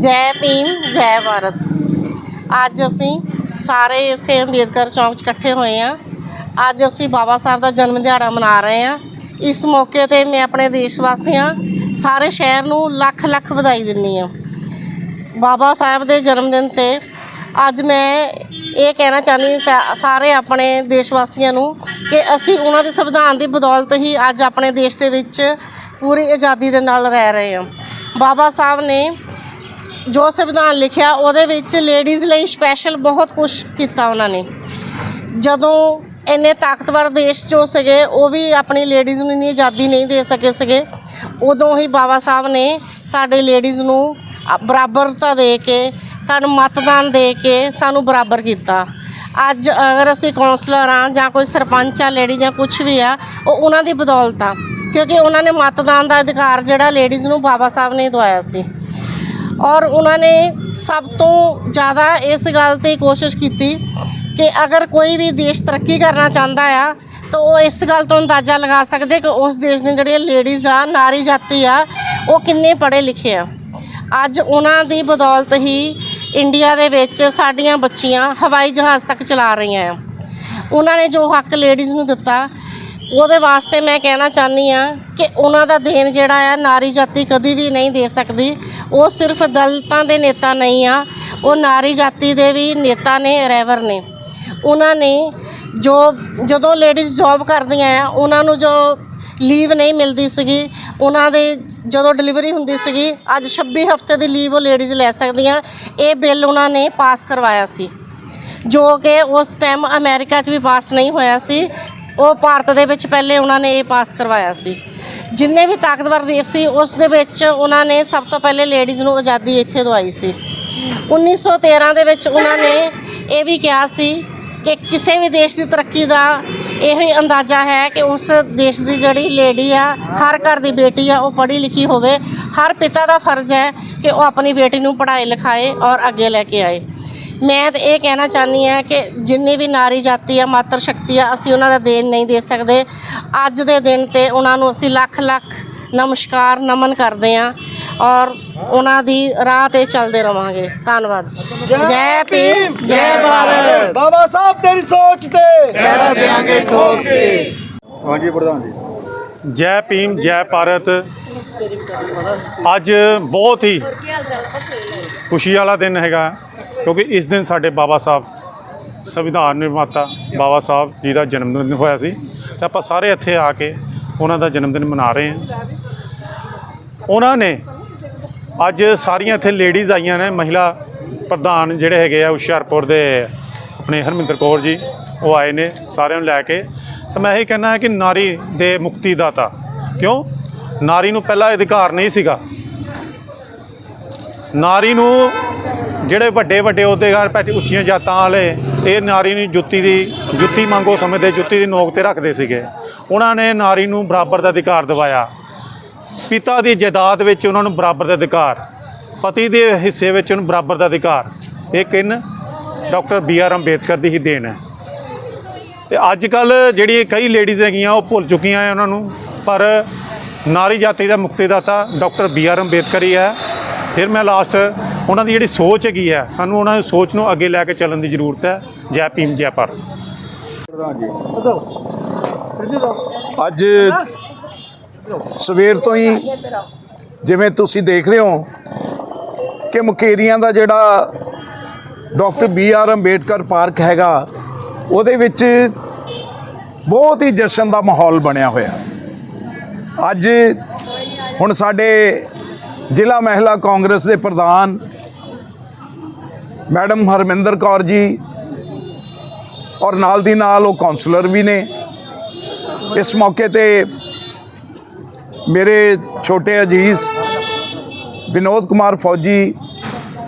ਜੈ ਭੀਮ, ਜੈ ਭਾਰਤ। ਅੱਜ ਅਸੀਂ ਸਾਰੇ ਇੱਥੇ ਅੰਬੇਦਕਰ ਚੌਂਕ 'ਚ ਇਕੱਠੇ ਹੋਏ ਆ ਅੱਜ ਅਸੀਂ ਬਾਬਾ ਸਾਹਿਬ ਦਾ ਜਨਮ ਦਿਹਾੜਾ ਮਨਾ ਰਹੇ ਆ ਇਸ ਮੌਕੇ ਤੇ ਮੈਂ ਆਪਣੇ ਦੇਸ਼ ਵਾਸੀਆਂ ਸਾਰੇ ਸ਼ਹਿਰ ਨੂੰ ਲੱਖ ਲੱਖ ਵਧਾਈ ਦਿੰਦੀ ਆ ਬਾਬਾ ਸਾਹਿਬ ਦੇ ਜਨਮ ਦਿਨ ਤੇ ਅੱਜ ਮੈਂ ਇਹ ਕਹਿਣਾ ਚਾਹੁੰਦੀ ਹਾਂ ਸਾਰੇ ਆਪਣੇ ਦੇਸ਼ ਵਾਸੀਆਂ ਨੂੰ ਕਿ ਅਸੀਂ ਉਹਨਾਂ ਦੇ ਸੰਵਿਧਾਨ ਦੀ ਬਦੌਲਤ ਹੀ ਅੱਜ ਆਪਣੇ ਦੇਸ਼ ਦੇ ਵਿੱਚ ਪੂਰੀ ਆਜ਼ਾਦੀ ਦੇ ਨਾਲ ਰਹਿ ਰਹੇ ਹਾਂ। ਬਾਬਾ ਸਾਹਿਬ ਨੇ ਜੋ ਸੰਵਿਧਾਨ ਲਿਖਿਆ, ਉਹਦੇ ਵਿੱਚ ਲੇਡੀਜ਼ ਲਈ ਸਪੈਸ਼ਲ ਬਹੁਤ ਕੁਝ ਕੀਤਾ ਉਹਨਾਂ ਨੇ। ਜਦੋਂ ਇੰਨੇ ਤਾਕਤਵਰ ਦੇਸ਼ 'ਚੋਂ ਸੀਗੇ, ਉਹ ਵੀ ਆਪਣੀ ਲੇਡੀਜ਼ ਨੂੰ ਇੰਨੀ ਆਜ਼ਾਦੀ ਨਹੀਂ ਦੇ ਸਕੇ ਸੀਗੇ, ਉਦੋਂ ਹੀ ਬਾਬਾ ਸਾਹਿਬ ਨੇ ਸਾਡੇ ਲੇਡੀਜ਼ ਨੂੰ ਬਰਾਬਰਤਾ ਦੇ ਕੇ, ਸਾਨੂੰ ਮਤਦਾਨ ਦੇ ਕੇ ਸਾਨੂੰ ਬਰਾਬਰ ਕੀਤਾ। ਅੱਜ ਅਗਰ ਅਸੀਂ ਕਾਉਂਸਲਰ ਆ ਜਾਂ ਕੋਈ ਸਰਪੰਚ ਆ ਲੇਡੀ ਜਾਂ ਕੁਝ ਵੀ ਆ, ਉਹ ਉਹਨਾਂ ਦੀ ਬਦੌਲਤ ਆ। ਕਿਉਂਕਿ ਉਹਨਾਂ ਨੇ ਮਤਦਾਨ ਦਾ ਅਧਿਕਾਰ ਜਿਹੜਾ ਲੇਡੀਜ਼ ਨੂੰ ਬਾਬਾ ਸਾਹਿਬ ਨੇ ਦਵਾਇਆ ਸੀ। ਔਰ ਉਹਨਾਂ ਨੇ ਸਭ ਤੋਂ ਜ਼ਿਆਦਾ ਇਸ ਗੱਲ ਤੇ ਕੋਸ਼ਿਸ਼ ਕੀਤੀ ਕਿ ਅਗਰ ਕੋਈ ਵੀ ਦੇਸ਼ ਤਰੱਕੀ ਕਰਨਾ ਚਾਹੁੰਦਾ ਆ, ਤਾਂ ਉਹ ਇਸ ਗੱਲ ਤੋਂ ਅੰਦਾਜ਼ਾ ਲਗਾ ਸਕਦੇ ਕਿ ਉਸ ਦੇਸ਼ ਦੀਆਂ ਜਿਹੜੀਆਂ ਲੇਡੀਜ਼ ਆ, ਨਾਰੀ ਜਾਤੀ ਆ, ਉਹ ਕਿੰਨੇ ਪੜ੍ਹੇ ਲਿਖੇ ਆ। ਅੱਜ ਉਹਨਾਂ ਦੀ ਬਦੌਲਤ ਹੀ ਇੰਡੀਆ ਦੇ ਵਿੱਚ ਸਾਡੀਆਂ ਬੱਚੀਆਂ ਹਵਾਈ ਜਹਾਜ਼ ਤੱਕ ਚਲਾ ਰਹੀਆਂ ਆ। ਉਹਨਾਂ ਨੇ ਜੋ ਹੱਕ ਲੇਡੀਜ਼ ਨੂੰ ਦਿੱਤਾ ਉਹਦੇ ਵਾਸਤੇ ਮੈਂ ਕਹਿਣਾ ਚਾਹੁੰਦੀ ਆ ਕਿ ਉਹਨਾਂ ਦਾ ਦੇਣ ਜਿਹੜਾ ਆ, ਨਾਰੀ ਜਾਤੀ ਕਦੀ ਵੀ ਨਹੀਂ ਦੇ ਸਕਦੀ। ਉਹ ਸਿਰਫ ਦਲਿਤਾਂ ਦੇ ਨੇਤਾ ਨਹੀਂ ਆ, ਉਹ ਨਾਰੀ ਜਾਤੀ ਦੇ ਵੀ ਨੇਤਾ ਨੇ ਰੈਵਰ ਨੇ। ਉਹਨਾਂ ਨੇ ਜੋ, ਜਦੋਂ ਲੇਡੀਜ਼ ਜੌਬ ਕਰਦੀਆਂ ਆ, ਉਹਨਾਂ ਨੂੰ ਜੋ ਲੀਵ ਨਹੀਂ ਮਿਲਦੀ ਸੀਗੀ, ਉਹਨਾਂ ਦੇ ਜਦੋਂ ਡਿਲੀਵਰੀ ਹੁੰਦੀ ਸੀਗੀ, ਅੱਜ 26 ਹਫ਼ਤੇ ਦੀ ਲੀਵ ਉਹ ਲੇਡੀਜ਼ ਲੈ ਸਕਦੀਆਂ। ਇਹ ਬਿੱਲ ਉਹਨਾਂ ਨੇ ਪਾਸ ਕਰਵਾਇਆ ਸੀ। ਜੋ ਕਿ ਉਸ ਟਾਈਮ ਅਮਰੀਕਾ 'ਚ ਵੀ ਪਾਸ ਨਹੀਂ ਹੋਇਆ ਸੀ। ਉਹ ਭਾਰਤ ਦੇ ਵਿੱਚ ਪਹਿਲੇ ਉਹਨਾਂ ਨੇ ਇਹ ਪਾਸ ਕਰਵਾਇਆ ਸੀ। ਜਿੰਨੇ ਵੀ ਤਾਕਤਵਰ ਦੇਸ਼ ਸੀ, ਉਸ ਦੇ ਵਿੱਚ ਉਹਨਾਂ ਨੇ ਸਭ ਤੋਂ ਪਹਿਲੇ ਲੇਡੀਜ਼ ਨੂੰ ਆਜ਼ਾਦੀ ਇੱਥੇ ਦਵਾਈ ਸੀ। 1913 ਦੇ ਵਿੱਚ ਉਹਨਾਂ ਨੇ ਇਹ ਵੀ ਕਿਹਾ ਸੀ ਕਿ ਕਿਸੇ ਵੀ ਦੇਸ਼ ਦੀ ਤਰੱਕੀ ਦਾ ਇਹੋ ਹੀ ਅੰਦਾਜ਼ਾ ਹੈ ਕਿ ਉਸ ਦੇਸ਼ ਦੀ ਜਿਹੜੀ ਲੇਡੀ ਆ, ਹਰ ਘਰ ਦੀ ਬੇਟੀ ਆ, ਉਹ ਪੜ੍ਹੀ ਲਿਖੀ ਹੋਵੇ। ਹਰ ਪਿਤਾ ਦਾ ਫਰਜ਼ ਹੈ ਕਿ ਉਹ ਆਪਣੀ ਬੇਟੀ ਨੂੰ ਪੜ੍ਹਾਏ ਲਿਖਾਏ ਔਰ ਅੱਗੇ ਲੈ ਕੇ ਆਏ। ਮੈਂ ਤਾਂ ਇਹ ਕਹਿਣਾ ਚਾਹੁੰਦੀ ਹਾਂ ਕਿ ਜਿੰਨੀ ਵੀ ਨਾਰੀ ਜਾਤੀ ਆ ਮਾਤਰ ਸ਼ਕਤੀ ਆ ਅਸੀਂ ਉਹਨਾਂ ਦਾ ਦੇਣ ਨਹੀਂ ਦੇ ਸਕਦੇ। ਅੱਜ ਦੇ ਦਿਨ ਤੇ ਉਹਨਾਂ ਨੂੰ ਅਸੀਂ ਲੱਖ ਲੱਖ ਨਮਸਕਾਰ ਨਮਨ ਕਰਦੇ ਹਾਂ ਔਰ ਉਹਨਾਂ ਦੀ ਰਾਹ ਤੇ ਚੱਲਦੇ ਰਵਾਂਗੇ। ਧੰਨਵਾਦ ਜੈ। ਭੀਮ ਜੈ ਭਾਰਤ। ਬਾਬਾ ਸਾਹਿਬ ਤੇਰੀ ਸੋਚ ਤੇ। ਪਹਿਰਾ ਦਿਆਂਗੇ ਠੋਕ ਕੇ ਹਾਂਜੀ ਪ੍ਰਧਾਨ ਜੀ। ਜੈ ਭੀਮ ਜੈ ਭਾਰਤ। ਅੱਜ ਬਹੁਤ ਹੀ ਖੁਸ਼ੀ ਵਾਲਾ ਦਿਨ ਹੈਗਾ ਕਿਉਂਕਿ ਇਸ ਦਿਨ ਸਾਡੇ ਬਾਬਾ ਸਾਹਿਬ ਸੰਵਿਧਾਨ ਨਿਰਮਾਤਾ ਬਾਬਾ ਸਾਹਿਬ ਜੀ ਦਾ ਜਨਮ ਦਿਨ ਹੋਇਆ ਸੀ। ਤੇ ਆਪਾਂ ਸਾਰੇ ਇੱਥੇ ਆ ਕੇ ਉਹਨਾਂ ਦਾ ਜਨਮ ਦਿਨ ਮਨਾ ਰਹੇ ਹਾਂ। ਉਹਨਾਂ ਨੇ ਅੱਜ ਸਾਰੀਆਂ ਇੱਥੇ ਲੇਡੀਜ਼ ਆਈਆਂ ਨੇ ਮਹਿਲਾ ਪ੍ਰਧਾਨ ਜਿਹੜੇ ਹੈਗੇ ਆ ਹੁਸ਼ਿਆਰਪੁਰ ਦੇ ਆਪਣੇ ਹਰਮਿੰਦਰ ਕੌਰ ਜੀ ਉਹ ਆਏ ਨੇ ਸਾਰਿਆਂ ਨੂੰ ਲੈ ਕੇ। ਤਾਂ ਮੈਂ ਇਹ ਕਹਿਣਾ ਹੈ ਕਿ ਨਾਰੀ ਦੇ ਮੁਕਤੀ ਦਾਤਾ। ਕਿਉਂ? ਨਾਰੀ ਨੂੰ ਪਹਿਲਾਂ ਅਧਿਕਾਰ ਨਹੀਂ ਸੀਗਾ। ਨਾਰੀ ਨੂੰ ਜਿਹੜੇ ਵੱਡੇ ਵੱਡੇ ਅਹੁਦੇਦਾਰ, ਪੈਟ ਉੱਚੀਆਂ ਜਾਤਾਂ ਵਾਲੇ, ਇਹ ਨਾਰੀ ਨੂੰ ਜੁੱਤੀ ਦੀ, ਜੁੱਤੀ ਮੰਗੋ ਸਮਝਦੇ, ਜੁੱਤੀ ਦੀ ਨੋਕ ਤੇ ਰੱਖਦੇ ਸੀਗੇ। ਉਹਨਾਂ ਨੇ ਨਾਰੀ ਨੂੰ ਬਰਾਬਰ ਦਾ ਅਧਿਕਾਰ ਦਿਵਾਇਆ। ਪਿਤਾ ਦੀ ਜਾਇਦਾਦ ਵਿੱਚ ਉਹਨਾਂ ਨੂੰ ਬਰਾਬਰ ਦਾ ਅਧਿਕਾਰ, ਪਤੀ ਦੇ ਹਿੱਸੇ ਵਿੱਚ ਉਹਨੂੰ ਬਰਾਬਰ ਦਾ ਅਧਿਕਾਰ। ਇਹ ਕਿਨ? ਡਾਕਟਰ ਬੀ ਆਰ ਅੰਬੇਦਕਰ ਦੀ ਹੀ ਦੇਣ ਹੈ। ਤੇ ਅੱਜ ਕੱਲ ਜਿਹੜੀ ਕਈ ਲੇਡੀਜ਼ ਹੈਗੀਆਂ, ਉਹ ਭੁੱਲ ਚੁੱਕੀਆਂ ਹੈ ਉਹਨਾਂ ਨੂੰ, ਪਰ ਨਾਰੀ ਜਾਤੀ ਦਾ ਮੁਕਤੀਦਾਤਾ ਡਾਕਟਰ ਬੀ ਆਰ ਅੰਬੇਦਕਰ ਹੀ ਹੈ। ਫਿਰ ਮੈਂ ਲਾਸਟ ਉਹਨਾਂ ਦੀ ਜਿਹੜੀ ਸੋਚ ਹੈਗੀ ਹੈ, ਸਾਨੂੰ ਉਹਨਾਂ ਦੀ ਸੋਚ ਨੂੰ ਅੱਗੇ ਲੈ ਕੇ ਚੱਲਣ ਦੀ ਜ਼ਰੂਰਤ ਹੈ। ਜੈ ਭੀਮ, ਜੈ ਭਾਰਤ। ਅੱਜ ਸਵੇਰ ਤੋਂ ਹੀ ਜਿਵੇਂ ਤੁਸੀਂ ਦੇਖ ਰਹੇ ਹੋ ਕਿ ਮੁਕੇਰੀਆਂ ਦਾ ਜਿਹੜਾ doctor B R Ambedkar park ਹੈਗਾ, ਉਹਦੇ ਵਿੱਚ ਬਹੁਤ ਹੀ ਜਸ਼ਨ ਦਾ ਮਾਹੌਲ ਬਣਿਆ ਹੋਇਆ। ਅੱਜ ਹੁਣ ਸਾਡੇ ਜ਼ਿਲ੍ਹਾ ਮਹਿਲਾ ਕਾਂਗਰਸ ਦੇ ਪ੍ਰਧਾਨ ਮੈਡਮ ਹਰਮਿੰਦਰ ਕੌਰ ਜੀ ਔਰ ਨਾਲ ਦੀ ਨਾਲ ਉਹ ਕਾਉਂਸਲਰ ਵੀ ਨੇ। ਇਸ ਮੌਕੇ ਤੇ ਮੇਰੇ ਛੋਟੇ ਅਜੀਜ਼ ਵਿਨੋਦ ਕੁਮਾਰ ਫੌਜੀ,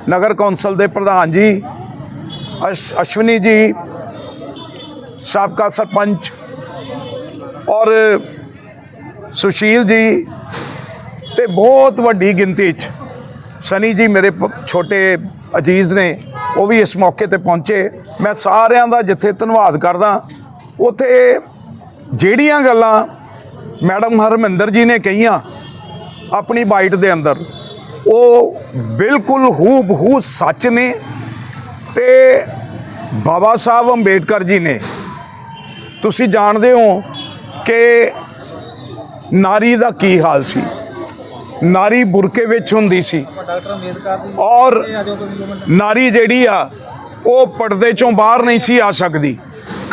ਨਗਰ ਕੌਂਸਲ ਦੇ ਪ੍ਰਧਾਨ ਜੀ, ਅਸ਼, ਅਸ਼ਵਨੀ ਜੀ, ਸਾਬਕਾ ਸਰਪੰਚ ਔਰ ਸੁਸ਼ੀਲ ਜੀ ਤੇ ਬਹੁਤ ਵੱਡੀ ਗਿਣਤੀ 'ਚ ਸਨੀ ਜੀ ਮੇਰੇ ਪ- ਛੋਟੇ ਅਜੀਜ਼ ਨੇ, ਉਹ ਵੀ ਇਸ ਮੌਕੇ ਤੇ ਪਹੁੰਚੇ। ਮੈਂ ਸਾਰਿਆਂ ਦਾ ਜਿੱਥੇ ਧੰਨਵਾਦ ਕਰਦਾ, ਉਥੇ ਜਿਹੜੀਆਂ ਗੱਲਾਂ ਮੈਡਮ ਹਰਮਿੰਦਰ ਜੀ ਨੇ ਕਹੀਆਂ ਆਪਣੀ ਬਾਈਟ ਦੇ ਅੰਦਰ, ਉਹ ਬਿਲਕੁਲ ਹੂ ਬਹੂ ਸੱਚ ਨੇ ਤੇ ਬਾਬਾ ਸਾਹਿਬ ਅੰਬੇਡਕਰ ਜੀ ਨੇ। ਤੁਸੀਂ ਜਾਣਦੇ ਹੋ ਕਿ ਨਾਰੀ ਦਾ ਕੀ ਹਾਲ ਸੀ? ਨਾਰੀ ਬੁਰਕੇ ਵਿੱਚ ਹੁੰਦੀ ਸੀ। ਔਰ ਨਾਰੀ ਜਿਹੜੀ ਆ, ਉਹ ਪਰਦੇ ਚੋਂ ਬਾਹਰ ਨਹੀਂ ਸੀ ਆ ਸਕਦੀ।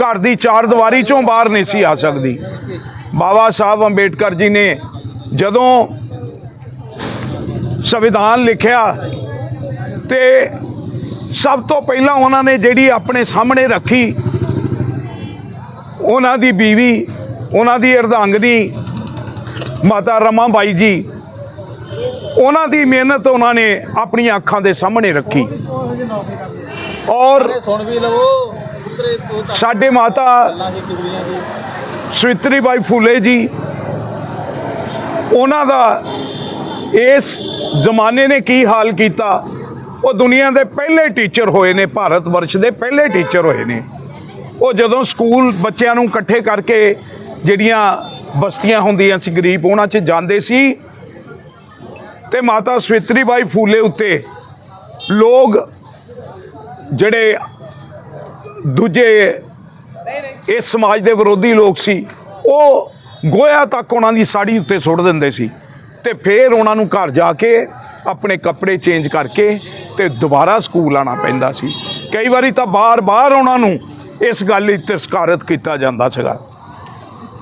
ਘਰ ਦੀ ਚਾਰ ਦੀਵਾਰੀ ਚੋਂ ਬਾਹਰ ਨਹੀਂ ਸੀ ਆ ਸਕਦੀ। ਬਾਬਾ ਸਾਹਿਬ ਅੰਬੇਡਕਰ ਜੀ ਨੇ ਜਦੋਂ ਸੰਵਿਧਾਨ ਲਿਖਿਆ ਤੇ ਸਭ ਤੋਂ ਪਹਿਲਾਂ ਉਹਨਾਂ ਨੇ ਜਿਹੜੀ ਆਪਣੇ ਸਾਹਮਣੇ ਰੱਖੀ, ਉਹਨਾਂ ਦੀ ਬੀਵੀ, ਉਹਨਾਂ ਦੀ ਅਰਧਾਂਗਨੀ ਮਾਤਾ ਰਮਾ ਬਾਈ ਜੀ, ਉਹਨਾਂ ਦੀ ਮਿਹਨਤ ਉਹਨਾਂ ਨੇ ਆਪਣੀਆਂ ਅੱਖਾਂ ਦੇ ਸਾਹਮਣੇ ਰੱਖੀ। ਔਰ ਸੁਣ ਵੀ ਲਵੋ ਸਾਡੇ ਮਾਤਾ ਸਵਿਤਰੀ ਬਾਈ ਫੂਲੇ ਜੀ, ਉਹਨਾਂ ਦਾ ਇਸ ਜ਼ਮਾਨੇ ਨੇ ਕੀ ਹਾਲ ਕੀਤਾ? ਉਹ ਦੁਨੀਆ ਦੇ ਪਹਿਲੇ ਟੀਚਰ ਹੋਏ ਨੇ, ਭਾਰਤ ਵਰਸ਼ ਦੇ ਪਹਿਲੇ ਟੀਚਰ ਹੋਏ ਨੇ। ਉਹ ਜਦੋਂ ਸਕੂਲ ਬੱਚਿਆਂ ਨੂੰ ਇਕੱਠੇ ਕਰਕੇ ਜਿਹੜੀਆਂ ਬਸਤੀਆਂ ਹੁੰਦੀਆਂ ਸੀ, ਗਰੀਬ ਉਹਨਾਂ 'ਚ ਜਾਂਦੇ ਸੀ ਤੇ ਮਾਤਾ ਸਵਿਤਰੀ ਬਾਈ ਫੂਲੇ ਉੱਤੇ ਲੋਕ ਜਿਹੜੇ ਦੂਜੇ ਇਸ ਸਮਾਜ ਦੇ ਵਿਰੋਧੀ ਲੋਕ ਸੀ, ਉਹ ਗੋਇਆ ਤੱਕ ਉਹਨਾਂ ਦੀ ਸਾੜੀ ਉੱਤੇ ਸੁੱਟ ਦਿੰਦੇ ਸੀ ਤੇ ਫਿਰ ਉਹਨਾਂ ਨੂੰ ਘਰ ਜਾ ਕੇ ਆਪਣੇ ਕੱਪੜੇ ਚੇਂਜ ਕਰਕੇ ਤੇ ਦੁਬਾਰਾ ਸਕੂਲ ਆਣਾ ਪੈਂਦਾ ਸੀ। ਕਈ ਵਾਰੀ ਤਾਂ ਬਾਰ-ਬਾਰ ਉਹਨਾਂ ਨੂੰ ਇਸ ਗੱਲ ਲਈ ਤਿਰਸਕਾਰਤ ਕੀਤਾ ਜਾਂਦਾ ਸੀਗਾ।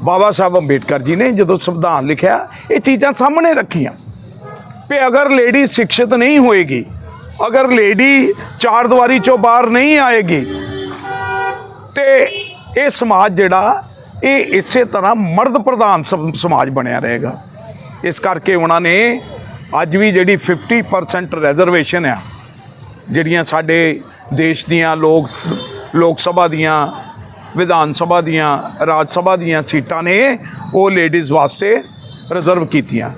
ਬਾਬਾ ਸਾਹਿਬ ਅੰਬੇਡਕਰ ਜੀ ਨੇ ਜਦੋਂ ਸੰਵਿਧਾਨ ਲਿਖਿਆ, ਇਹ ਚੀਜ਼ਾਂ ਸਾਹਮਣੇ ਰੱਖੀਆਂ। ਵੀ ਅਗਰ ਲੇਡੀ ਸਿੱਖਿਤ ਨਹੀਂ ਹੋਏਗੀ, ਅਗਰ ਲੇਡੀ ਚਾਰ ਦੀਵਾਰੀ ਚੋਂ ਬਾਹਰ ਨਹੀਂ ਆਏਗੀ, ਤੇ ਇਹ ਸਮਾਜ ਜਿਹੜਾ, ਇਹ ਇਸੇ ਤਰ੍ਹਾਂ ਮਰਦ ਪ੍ਰਧਾਨ ਸਮ- ਸਮਾਜ ਬਣਿਆ ਰਹੇਗਾ। ਇਸ ਕਰਕੇ ਉਹਨਾਂ ਨੇ ਅੱਜ ਵੀ ਜਿਹੜੀ 50% ਰਿਜ਼ਰਵੇਸ਼ਨ ਆ, ਜਿਹੜੀਆਂ ਸਾਡੇ ਦੇਸ਼ ਦੀਆਂ ਲੋਕ ਲੋਕ ਸਭਾ ਦੀਆਂ ਵਿਧਾਨ ਸਭਾ ਦੀਆਂ, ਰਾਜ ਸਭਾ ਦੀਆਂ ਸੀਟਾਂ ਨੇ ਉਹ ਲੇਡੀਜ਼ ਵਾਸਤੇ ਰਿਜ਼ਰਵ ਕੀਤੀਆਂ।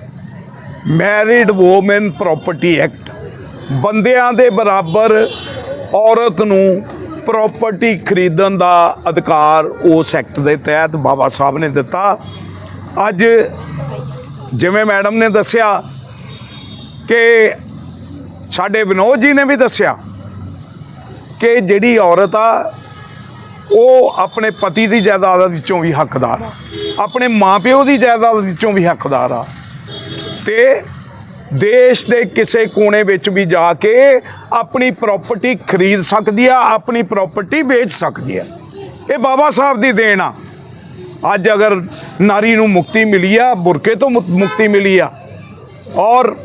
ਮੈਰਿਡ ਵੂਮਨ ਪ੍ਰਾਪਰਟੀ ਐਕਟ ਬੰਦਿਆਂ ਦੇ ਬਰਾਬਰ ਔਰਤ ਨੂੰ ਪ੍ਰਾਪਰਟੀ ਖਰੀਦਣ ਦਾ ਅਧਿਕਾਰ ਉਸ ਐਕਟ ਦੇ ਤਹਿਤ ਬਾਬਾ ਸਾਹਿਬ ਨੇ ਦਿੱਤਾ। ਅੱਜ ਜਿਵੇਂ ਮੈਡਮ ਨੇ ਦੱਸਿਆ ਕਿ ਸਾਡੇ ਵਿਨੋਦ ਜੀ ਨੇ ਵੀ ਦੱਸਿਆ ਕਿ ਜਿਹੜੀ ਔਰਤ ਆ ਉਹ ਆਪਣੇ ਪਤੀ ਦੀ ਜਾਇਦਾਦ ਵਿੱਚੋਂ ਵੀ ਹੱਕਦਾਰ ਆ। ਆਪਣੇ ਮਾਪਿਓ ਦੀ ਜਾਇਦਾਦ ਵਿੱਚੋਂ ਵੀ ਹੱਕਦਾਰ ਆ। ਤੇ ਦੇਸ਼ ਦੇ ਕਿਸੇ ਕੋਨੇ ਵਿੱਚ ਵੀ ਜਾ ਕੇ ਆਪਣੀ ਪ੍ਰਾਪਰਟੀ ਖਰੀਦ ਸਕਦੀ ਆ, ਆਪਣੀ ਪ੍ਰਾਪਰਟੀ ਵੇਚ ਸਕਦੀ ਆ। ਇਹ ਬਾਬਾ ਸਾਹਿਬ ਦੀ ਦੇਣ ਆ। ਅੱਜ ਅਗਰ ਨਾਰੀ ਨੂੰ ਮੁਕਤੀ ਮਿਲੀ ਆ, ਬੁਰਕੇ ਤੋਂ ਮੁਕ- ਮੁਕਤੀ ਮਿਲੀ ਆ, ਔਰ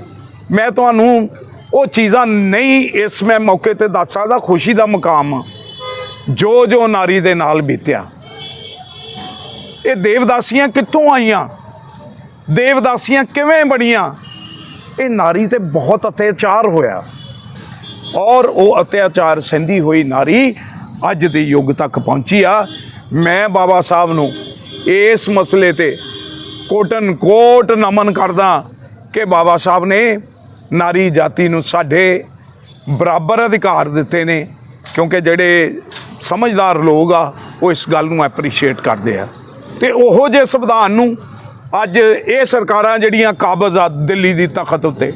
ਮੈਂ ਤੁਹਾਨੂੰ ਉਹ ਚੀਜ਼ਾਂ ਨਹੀਂ ਇਸ ਮੈਂ ਮੌਕੇ ਤੇ ਦੱਸ ਸਕਦਾ, ਖੁਸ਼ੀ ਦਾ ਮੁਕਾਮ ਆ। ਜੋ ਜੋ ਨਾਰੀ ਦੇ ਨਾਲ ਬੀਤਿਆ। ਇਹ ਦੇਵਦਾਸੀਆਂ ਕਿੱਥੋਂ ਆਈਆਂ? ਦੇਵਦਾਸੀਆਂ ਕਿਵੇਂ ਬਣੀਆਂ? ਇਹ ਨਾਰੀ ਤੇ ਬਹੁਤ ਅਤਿਆਚਾਰ ਹੋਇਆ। ਔਰ ਉਹ ਅਤਿਆਚਾਰ ਸਹਿੰਦੀ ਹੋਈ ਨਾਰੀ ਅੱਜ ਦੇ ਯੁੱਗ ਤੱਕ ਪਹੁੰਚੀ ਆ। ਮੈਂ ਬਾਬਾ ਸਾਹਿਬ ਨੂੰ ਇਸ ਮਸਲੇ ਤੇ ਕੋਟਨ ਕੋਟ ਨਮਨ ਕਰਦਾ ਕਿ ਬਾਬਾ ਸਾਹਿਬ ਨੇ ਨਾਰੀ ਜਾਤੀ ਨੂੰ ਸਾਡੇ ਬਰਾਬਰ ਅਧਿਕਾਰ ਦਿੱਤੇ ਨੇ। ਕਿਉਂਕਿ ਜਿਹੜੇ ਸਮਝਦਾਰ ਲੋਕ ਆ, ਉਹ ਇਸ ਗੱਲ ਨੂੰ ਐਪਰੀਸ਼ੀਏਟ ਕਰਦੇ ਆ। ਤੇ ਉਹੋ ਜਿਹੇ ਸੰਵਿਧਾਨ ਨੂੰ ਅੱਜ ਇਹ ਸਰਕਾਰਾਂ ਜਿਹੜੀਆਂ ਕਾਬਜ਼ ਆ ਦਿੱਲੀ ਦੀ ਤਖਤ ਉੱਤੇ,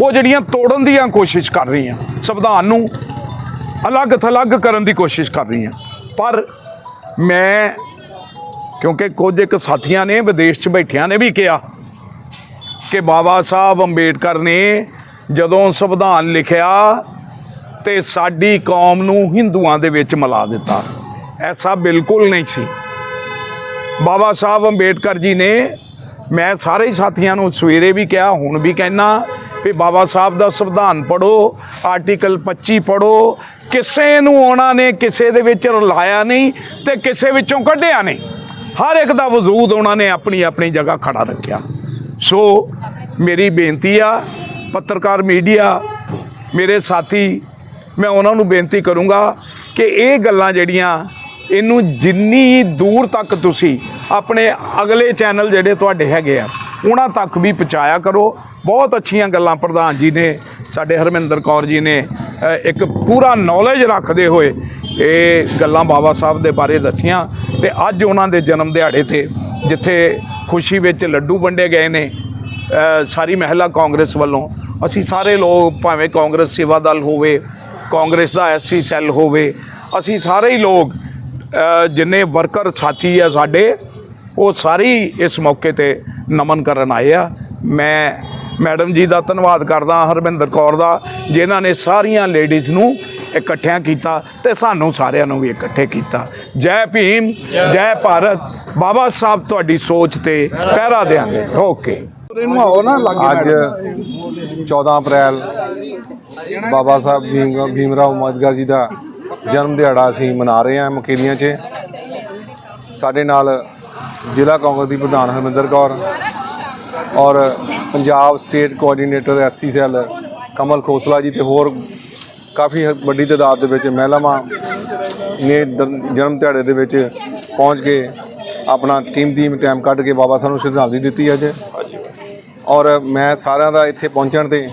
ਉਹ ਜਿਹੜੀਆਂ ਤੋੜਨ ਦੀਆਂ ਕੋਸ਼ਿਸ਼ ਕਰ ਰਹੀਆਂ, ਸੰਵਿਧਾਨ ਨੂੰ ਅਲੱਗ ਥਲੱਗ ਕਰਨ ਦੀ ਕੋਸ਼ਿਸ਼ ਕਰ ਰਹੀਆਂ। ਪਰ ਮੈਂ, ਕਿਉਂਕਿ ਕੁਝ ਇੱਕ ਸਾਥੀਆਂ ਨੇ ਵਿਦੇਸ਼ 'ਚ ਬੈਠਿਆਂ ਨੇ ਵੀ ਕਿਹਾ ਕਿ ਬਾਬਾ ਸਾਹਿਬ ਅੰਬੇਡਕਰ ਨੇ ਜਦੋਂ ਸੰਵਿਧਾਨ ਲਿਖਿਆ ਤੇ ਸਾਡੀ ਕੌਮ ਨੂੰ ਹਿੰਦੂਆਂ ਦੇ ਵਿੱਚ ਮਿਲਾ ਦਿੱਤਾ। ਐਸਾ ਬਿਲਕੁਲ ਨਹੀਂ ਸੀ। ਬਾਬਾ ਸਾਹਿਬ ਅੰਬੇਡਕਰ ਜੀ ਨੇ ਮੈਂ ਸਾਰੇ ਹੀ ਸਾਥੀਆਂ ਨੂੰ ਸਵੇਰੇ ਵੀ ਕਿਹਾ, ਹੁਣ ਵੀ ਕਹਿਣਾ ਵੀ ਬਾਬਾ ਸਾਹਿਬ ਦਾ ਸੰਵਿਧਾਨ ਪੜੋ ਆਰਟੀਕਲ 25 ਪੜੋ ਕਿਸੇ ਨੂੰ ਉਹਨਾਂ ਨੇ ਕਿਸੇ ਦੇ ਵਿੱਚ ਰਲਾਇਆ ਨਹੀਂ ਤੇ ਕਿਸੇ ਵਿੱਚੋਂ ਕੱਢਿਆ ਨਹੀਂ। ਹਰ ਇੱਕ ਦਾ ਵਜੂਦ ਉਹਨਾਂ ਨੇ ਆਪਣੀ ਆਪਣੀ ਜਗ੍ਹਾ ਖੜਾ ਰੱਖਿਆ। ਸੋ ਮੇਰੀ ਬੇਨਤੀ ਆ, ਪੱਤਰਕਾਰ ਮੀਡੀਆ, ਮੇਰੇ ਸਾਥੀ ਮੈਂ ਉਹਨਾਂ ਨੂੰ ਬੇਨਤੀ ਕਰੂੰਗਾ ਕਿ ਇਹ ਗੱਲਾਂ ਜਿਹੜੀਆਂ ਇਹਨੂੰ ਜਿੰਨੀ ਦੂਰ ਤੱਕ ਤੁਸੀਂ ਆਪਣੇ ਅਗਲੇ ਚੈਨਲ ਜਿਹੜੇ ਤੁਹਾਡੇ ਹੈਗੇ ਆ, ਉਹਨਾਂ ਤੱਕ ਵੀ ਪਹੁੰਚਾਇਆ ਕਰੋ। ਬਹੁਤ ਅੱਛੀਆਂ ਗੱਲਾਂ ਪ੍ਰਧਾਨ ਜੀ ਨੇ, ਸਾਡੇ ਹਰਮਿੰਦਰ ਕੌਰ ਜੀ ਨੇ ਇੱਕ ਪੂਰਾ ਨੌਲੇਜ ਰੱਖਦੇ ਹੋਏ ਇਹ ਗੱਲਾਂ ਬਾਬਾ ਸਾਹਿਬ ਦੇ ਬਾਰੇ ਦੱਸੀਆਂ ਤੇ ਅੱਜ ਉਹਨਾਂ ਦੇ ਜਨਮ ਦਿਹਾੜੇ ਤੇ ਜਿੱਥੇ ਖੁਸ਼ੀ ਵਿੱਚ ਲੱਡੂ ਵੰਡੇ ਗਏ ਨੇ ਸਾਰੀ ਮਹਿਲਾ ਕਾਂਗਰਸ ਵੱਲੋਂ। ਅਸੀਂ ਸਾਰੇ ਲੋਕ ਭਾਵੇਂ ਕਾਂਗਰਸ ਸੇਵਾ ਦਲ ਹੋਵੇ ਕਾਂਗਰਸ ਦਾ ਐਸਸੀ ਸੈੱਲ ਹੋਵੇ ਅਸੀਂ ਸਾਰੇ ਹੀ ਲੋਕ ਜਿੰਨੇ ਵਰਕਰ ਸਾਥੀ ਆ ਸਾਡੇ ਉਹ ਸਾਰੇ ਹੀ ਇਸ ਮੌਕੇ ਤੇ ਨਮਨ ਕਰਨ ਆਏ ਆ। ਮੈਂ ਮੈਡਮ ਜੀ ਦਾ ਧੰਨਵਾਦ ਕਰਦਾ ਹਰਵਿੰਦਰ ਕੌਰ ਦਾ ਜਿਨ੍ਹਾਂ ਨੇ ਸਾਰੀਆਂ ਲੇਡੀਜ਼ ਨੂੰ ਇਕੱਠਿਆਂ ਕੀਤਾ ਤੇ ਸਾਨੂੰ ਸਾਰਿਆਂ ਨੂੰ ਵੀ ਇਕੱਠੇ ਕੀਤਾ। ਜੈ ਭੀਮ ਜੈ ਭਾਰਤ। ਬਾਬਾ ਸਾਹਿਬ ਤੁਹਾਡੀ ਸੋਚ ਤੇ ਪਹਿਰਾ ਦੇਾਂਗੇ ਓਕੇ। ਇਹਨੂੰ ਆਓ ਨਾ ਅੱਜ 14 ਅਪ੍ਰੈਲ ਬਾਬਾ ਸਾਹਿਬ ਭੀਮ ਭੀਮਰਾਓ ਅੰਬੇਦਕਰ ਜੀ ਦਾ ਜਨਮ ਦਿਹਾੜਾ ਅਸੀਂ ਮਨਾ ਰਹੇ ਹਾਂ ਮਕੇਰੀਆਂ 'ਚ। ਸਾਡੇ ਨਾਲ ਜ਼ਿਲ੍ਹਾ ਕਾਂਗਰਸ ਦੀ ਪ੍ਰਧਾਨ ਹਰਮਿੰਦਰ ਕੌਰ ਔਰ Punjab state coordinator SC cell Kamal Khosla ji ਤੇ ਹੋਰ ਕਾਫੀ ਵੱਡੀ ਤਾਦਾਦ ਦੇ ਵਿੱਚ ਮਹਿਲਾਵਾਂ ਨੇ ਜਨਮ ਦਿਹਾੜੇ ਦੇ ਵਿੱਚ ਪਹੁੰਚ ਕੇ ਆਪਣਾ ਟੀਮ ਦੀ ਟਾਈਮ ਕੱਢ ਕੇ ਬਾਬਾ ਸਾਹਿਬ ਨੂੰ ਸ਼ਰਧਾਂਜਲੀ ਦਿੱਤੀ ਅੱਜ। ਔਰ ਮੈਂ ਸਾਰਿਆਂ ਦਾ ਇੱਥੇ ਪਹੁੰਚਣ ਤੇ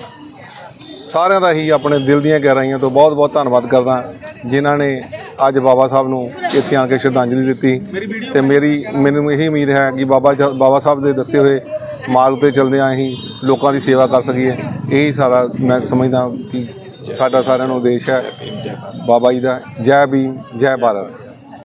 ਸਾਰਿਆਂ ਦਾ ਹੀ ਆਪਣੇ ਦਿਲ ਦੀਆਂ ਗਹਿਰਾਈਆਂ ਤੋਂ ਬਹੁਤ-ਬਹੁਤ ਧੰਨਵਾਦ ਕਰਦਾ ਜਿਨ੍ਹਾਂ ਨੇ ਅੱਜ ਬਾਬਾ ਸਾਹਿਬ ਨੂੰ ਇੱਥੇ ਆ ਕੇ ਸ਼ਰਧਾਂਜਲੀ ਦਿੱਤੀ ਤੇ ਮੇਰੀ, ਮੈਨੂੰ ਇਹੀ ਉਮੀਦ ਹੈ ਕਿ ਬਾਬਾ ਜ- ਬਾਬਾ ਸਾਹਿਬ ਦੇ ਦੱਸੇ ਹੋਏ ਮਾਰਗ ਤੇ ਚੱਲਦਿਆਂ ਅਸੀਂ ਲੋਕਾਂ ਦੀ ਸੇਵਾ ਕਰ ਸਕੀਏ। ਇਹੀ ਸਾਰਾ ਮੈਂ ਸਮਝਦਾ ਕਿ ਸਾਡਾ ਸਾਰਿਆਂ ਨੂੰ ਉਦੇਸ਼ ਹੈ। ਬਾਬਾ ਜੀ ਦਾ ਜੈ ਭੀਮ, ਜੈ ਭਾਰਤ।